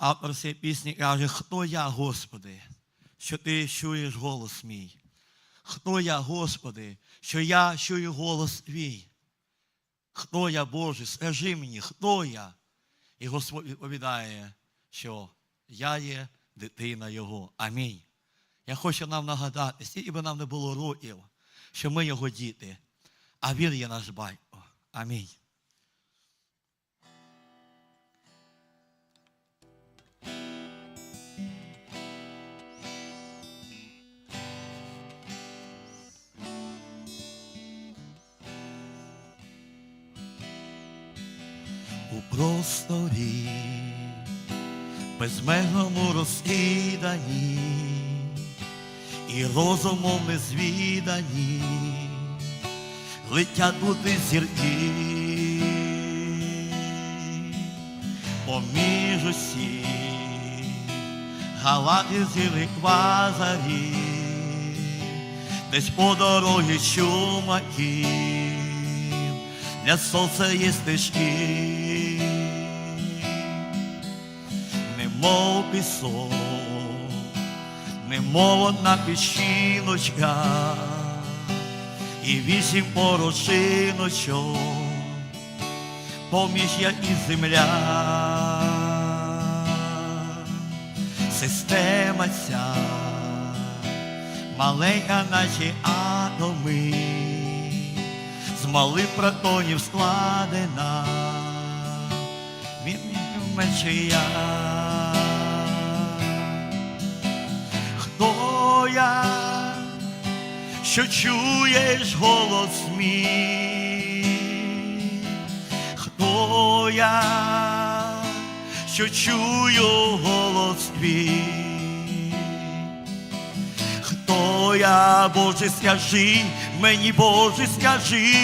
Автор цієї пісні каже, хто я, Господи, що ти чуєш голос мій? Хто я, Господи, що я чую голос твій? Хто я, Боже, скажи мені, хто я? І Господь відповідає, що я є дитина Його. Амінь. Я хочу нам нагадати, скільки би нам не було років, що ми його діти, а Він є наш батько. Амінь. У просторі, безмежному розкидані і розумом незвідані летять бути зірки. Поміж усі галактики квазарі, десь по дорогі чумаки, для сонця є стежки, немов пісок немов одна піщиночка і вісім порошиночок, поміж я і земля, система ця, маленька, наче атоми, малих протонів складена, він менше я. Хто я, що чуєш голос мій? Хто я, що чую голос твій? Хто я, Боже, скажи, мені, Боже, скажи,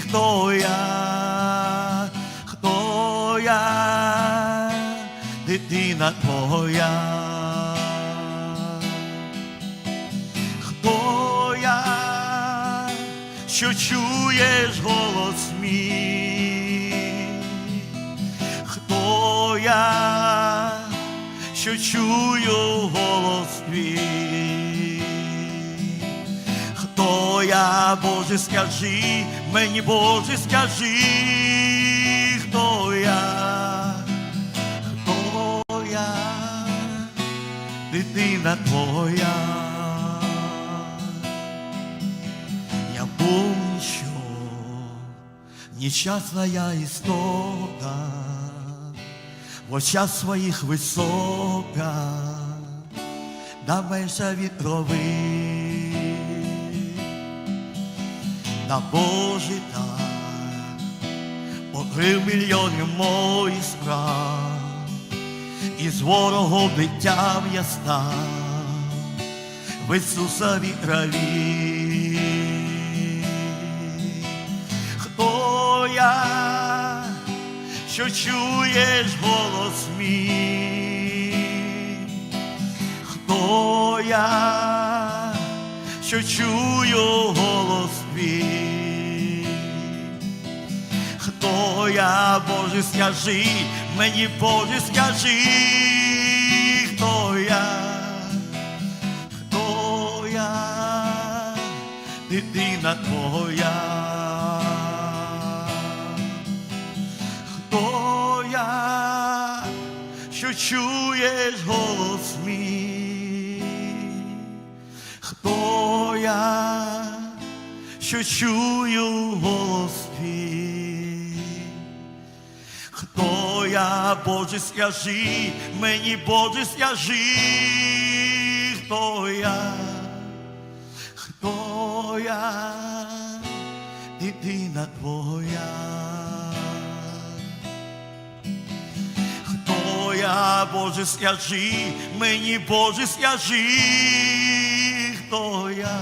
хто я, хто я, дитина твоя. Хто я, що чуєш голос мій? Хто я, що чую голос твій? Я, Боже, скажи, мені, Боже, скажи, хто я, хто я, дитина твоя. Я помню, що нещасна істота, в очах своїх висока, да менша вітрови, на Божий так, покрив мільйони моїх справ, і з ворогом дитям я став. В Ісусовій крові. Хто я, що чуєш голос мій? Хто я, що чую голос твій? Хто я, Боже, скажи, мені, Боже, скажи, хто я? Хто я, дитина твоя? Хто я, що чуєш голос мій? Що чую голос? Хто я, Боже, скажи, мені, Боже, скажи, хто я, хто я, дитина твоя. Хто я, Боже, скажи, мені, Боже, скажи, хто я,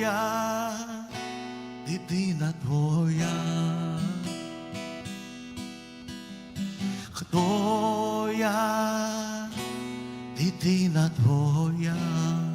моя, дитина твоя, хто я, дитина твоя.